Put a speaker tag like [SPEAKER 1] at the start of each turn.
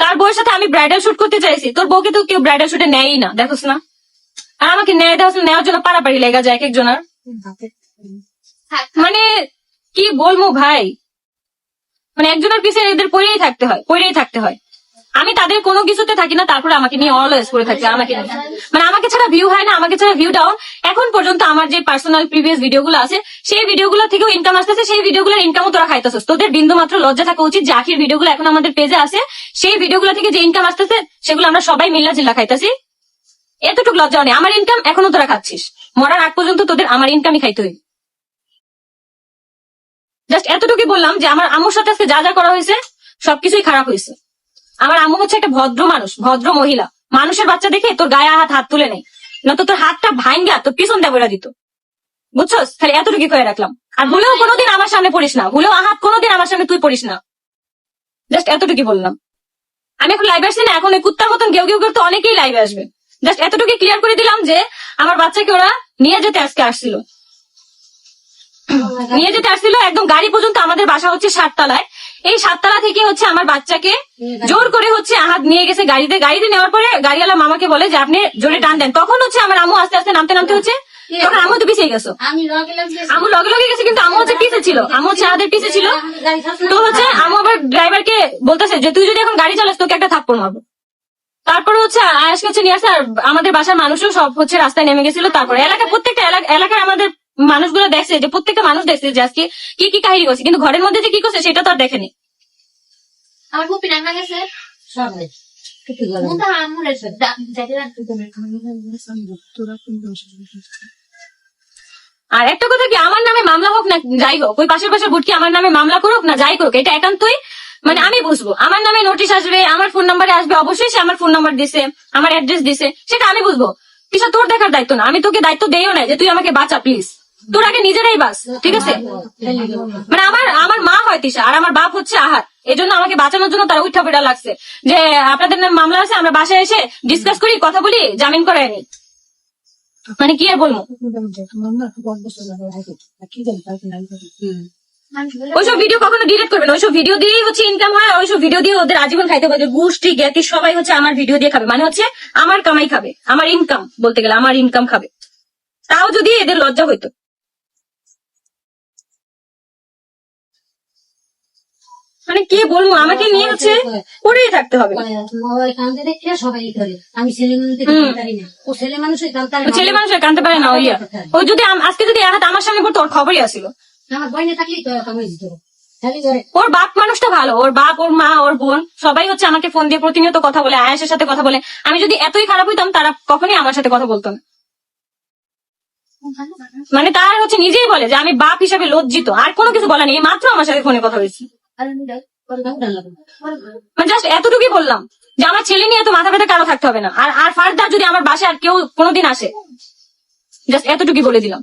[SPEAKER 1] তার বউয়ের সাথে আমি ব্রাইডাল শুট করতে চাইছি। তোর বউকে তো কেউ ব্রাইডাল শুটে নেয়ই না, দেখোস না? আর আমাকে নেয় দেওয়া নেওয়ার জন্য পাড়াপাড়ি লেগা যায় এক একজনের। মানে কি বলব ভাই? মানে একজনের পিছিয়ে এদের পড়েই থাকতে হয়, পড়েই থাকতে হয়। আমি তাদের কোনো কিছুতে থাকি না, তারপরে আমাকে নিয়ে অলওয়েজ করে থাকি, আমাকে। মানে আমাকে ছাড়া ভিউ হয় না, আমাকে ছাড়া ভিউ ডাউন এখন পর্যন্ত আমার যে পার্সোনাল প্রিভিয়াস ভিডিওগুলো আছে, সেই ভিডিওগুলো থেকেও ইনকাম আসতেছে, সেই ভিডিওগুলোর ইনকামও তোরা খাইতেছিস। তোদের বিন্দু মাত্র লজ্জা থাকা উচিত যে আখির ভিডিওগুলো এখন আমাদের পেজে আছে, সেই ভিডিওগুলো থেকে যে ইনকাম আসতেছে, সেগুলো আমরা সবাই মিল্লা জিল্লা খাইতেছি। এতটুকু লজ্জা নেই। আমার ইনকাম এখনও তোরা খাচ্ছিস। মরার আগ পর্যন্ত তোদের আমার ইনকামই খাইতে হইবে। জাস্ট এতটুকুই বললাম যে আমার আম্মুর সাথে আজকে যা যা করা হয়েছে, সবকিছুই খারাপ হয়েছে। আমার আম্মু হচ্ছে একটা ভদ্র মানুষ, ভদ্র মহিলা। মানুষের বাচ্চা দেখে তোর গায়ে হাত হাত তুলে নেই। না তো তোর হাতটা ভাঙ্গা তোর পিছন দেবরা দিত। বুঝছস? খালি এতটুকু করে রাখলাম। আর ভুলেও কোনোদিন আমার সামনে পড়িস না। ভুলেও আহাত কোনোদিন আমার সামনে তুই পড়িস না। জাস্ট এতটুকু বললাম। আমি এখন লাইভে আসছি না, এখন ওই কুত্তার মতন কেউ কেউ করতে অনেকেই লাইভে আসবে। জাস্ট এতটুকু ক্লিয়ার করে দিলাম যে, আমার বাচ্চাকে ওরা নিয়ে যেতে আজকে আসছিল। নিয়ে যেতে আসছিল, একদম গাড়ি পর্যন্ত আমাদের বাসা হচ্ছে সাততলায়। এই সাততলা থেকে হচ্ছে আমার বাচ্চাকে জোর করে হচ্ছে আহাত নিয়ে গেছে গাড়িতে। গাড়িতে নেওয়ার পরে গাড়িওয়ালা মামাকে বলে যে আপনি জোরে টান দেন। তখন হচ্ছে আমার আম্মু আস্তে আস্তে নামতে নামতে হচ্ছে তখন আম্মু তো পিছিয়ে গেছো।
[SPEAKER 2] আমি লগে লগে
[SPEAKER 1] গেছে। কিন্তু আম্মু হচ্ছে পিছে ছিল। আম্মু হচ্ছে আমাদের পিছে ছিল। তো হচ্ছে আম্মু আবার ড্রাইভারকে বলতেছে যে তুই যদি এখন গাড়ি চালাস তোকে একটা থাপ্পড় মারবো। তারপরে হচ্ছে আয়াস কাছে নিয়ে আর আমাদের বাসার মানুষও সব হচ্ছে রাস্তায় নেমে গেছিল। তারপরে এলাকা প্রত্যেকটা এলাকায় আমাদের মানুষগুলো দেখছে যে প্রত্যেকটা মানুষ দেখছে যে আজকে কি কি কাহিনী করছে কিন্তু ঘরের মধ্যে যে কি করছে সেটা তো আর দেখেনি।
[SPEAKER 2] আমার ফুপি রান্না গেছে
[SPEAKER 1] আর একটা কথা কি আমার নামে মামলা হোক না যাই হোক ওই পাশের পাশের বুটকি আমার নামে মামলা করুক না যাই করুক এটা একান্তই মানে আমি বুঝব। আমার নামে নোটিশ আসবে আমার ফোন নাম্বারে আসবে অবশ্যই সে আমার ফোন নাম্বার দিছে আমার অ্যাড্রেস দিছে সেটা আমি বুঝব। কিছু তোর দেখার দায়িত্ব না আমি তোকে দায়িত্ব দেইও না যে তুই আমাকে বাঁচা প্লিজ তোর আগে নিজেরাই বাস ঠিক আছে? মানে আমার আমার মা হয় তিশা, আর আমার বাপ হচ্ছে আহার। এই জন্য আমাকে বাঁচানোর জন্য তারা উঠা পেটা লাগছে। যে, আপনাদের মামলা আছে, আমরা বাসায় এসে ডিসকাস করি, কথা বলি, জামিন করে আনি। মানে কি আর বলব? ওইসব ভিডিও কখনো ডিলিট করবে না, ওইসব ভিডিও দিয়েই হচ্ছে ইনকাম হয়, ওইসব ভিডিও দিয়ে ওদের আজীবন খাইতে পারবে গোষ্ঠী, জ্ঞাতি সবাই হচ্ছে আমার ভিডিও দিয়ে খাবে। মানে হচ্ছে, আমার কামাই খাবে, আমার ইনকাম বলতে গেলে আমার ইনকাম খাবে। তাও যদি এদের লজ্জা হইতো। মানে কি বলব? আমাকে নিয়ে হচ্ছে পড়েই থাকতে হবে।
[SPEAKER 3] কান্দে দেখে সবাই করে। আমি ছেলে না। ও ছেলে মানুষই
[SPEAKER 1] ছেলে মানুষ কানতে পারে না ওই ও যদি আজকে যদি আহাত আমার সামনে পড়তো ওর খবরই আসিল।
[SPEAKER 3] আমার বইনে থাকলেই তো কামাই দিত
[SPEAKER 1] ওর বাপ মানুষটা ভালো ওর বাপ ওর মা ওর বোন সবাই হচ্ছে আমাকে ফোন দিয়ে প্রতিনিয়ত কথা বলে আয়াসের সাথে কথা বলে। আমি যদি এতই খারাপ হইতাম তারা কখনই আমার সাথে কথা বলতো না। মানে তার হচ্ছে নিজেই বলে যে আমি বাপ হিসাবে লজ্জিত। আর কোনো কিছু বলা নেই মাত্র আমার সাথে ফোনে কথা হয়েছে। মানে জাস্ট এতটুকুই বললাম যে আমার ছেলে নিয়ে এত মাথা ব্যথা কারও থাকতে হবে না। আর আর ফার্দার যদি আমার বাসায় আর কেউ কোনোদিন আসে জাস্ট এতটুকুই বলে দিলাম।